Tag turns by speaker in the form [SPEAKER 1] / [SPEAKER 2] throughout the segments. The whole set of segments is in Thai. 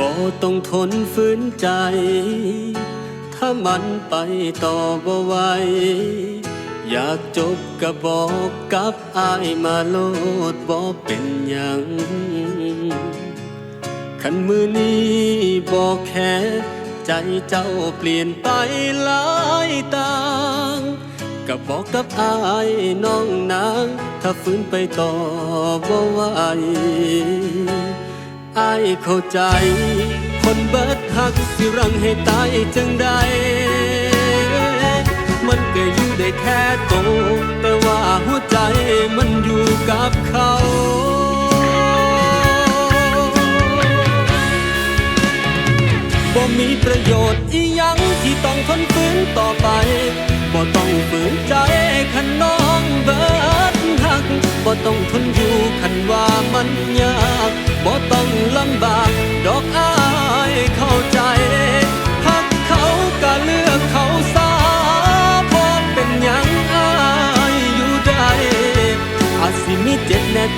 [SPEAKER 1] บ่ต้องทนฝืนใจ ถ้ามันไปต่อบ่ไหวอยากจบก็บอกกับอายมาโลดบ่เป็นหยังขันมือนี้บอกแค่ใจเจ้าเปลี่ยนไปหลายต่างก็บอกกับอายน้องนางถ้าฝืนไปต่อบ่ไหวอายเข้าใจ คนเบิดหักสิรังให้ตายจังใด มันก็อยู่ได้แค่โต แต่ว่าหัวใจมันอยู่กับเขาบ่มีประโยชน์อีหยังที่ต้องทนฝืนต่อไปบ่ต้องฝืนใจคันน้องเบิดหักบ่ต้องทนอยู่คันว่ามันยากบ่ต้องลำบาก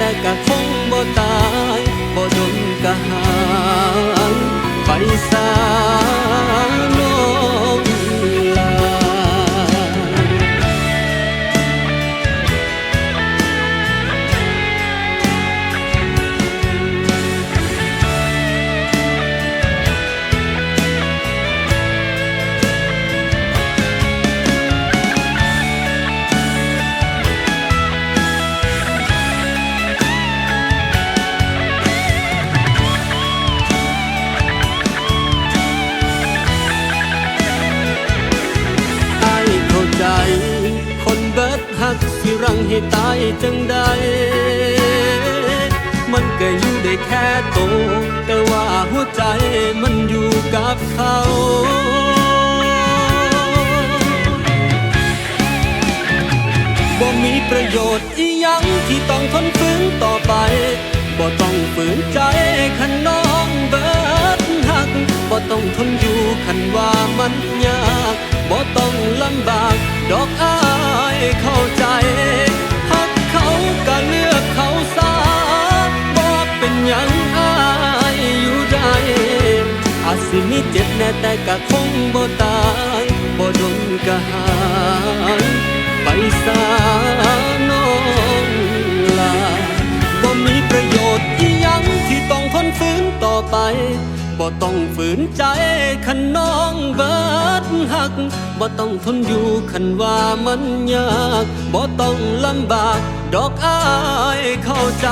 [SPEAKER 1] แต่ก็คงบ่ตายบ่ดนก็หายไปสา สิรังให้ตายจังใด มันก็อยู่ได้แค่โต แต่ว่าหัวใจมันอยู่กับเขาบ่มีประโยชน์อีหยังที่ต้องทนฝืนต่อไปบ่ต้องฝืนใจคันน้องเบิดหักบ่ต้องทนอยู่คันว่ามันยากบ่ต้องลำบาก แต่ก็คงบ่ตายบ่โดนก็หายไปสาน้องลาบ่มีประโยชน์อีหยังที่ต้องทนฝืนต่อไปบ่ต้องฝืนใจคันน้องเบิดหักบ่ต้องทนอยู่คันว่ามันยากบ่ต้องลำบากดอกอายเข้าใจ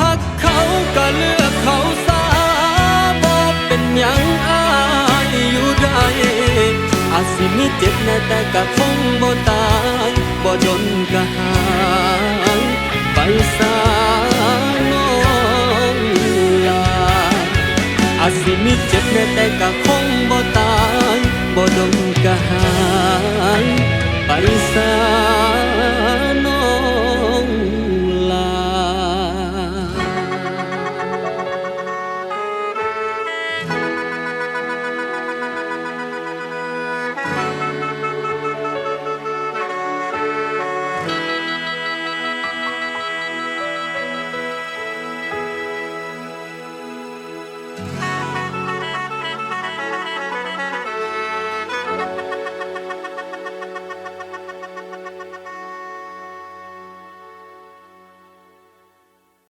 [SPEAKER 1] หักเขาก็เลือกเขาซา เจ็บแน่แต่กะคงบ่ตายบ่จนกะหายไปสาน้องลาอาจสิมีเจ็บแน่แต่กะคงบ่ตายบ่ดนกะหายไปสา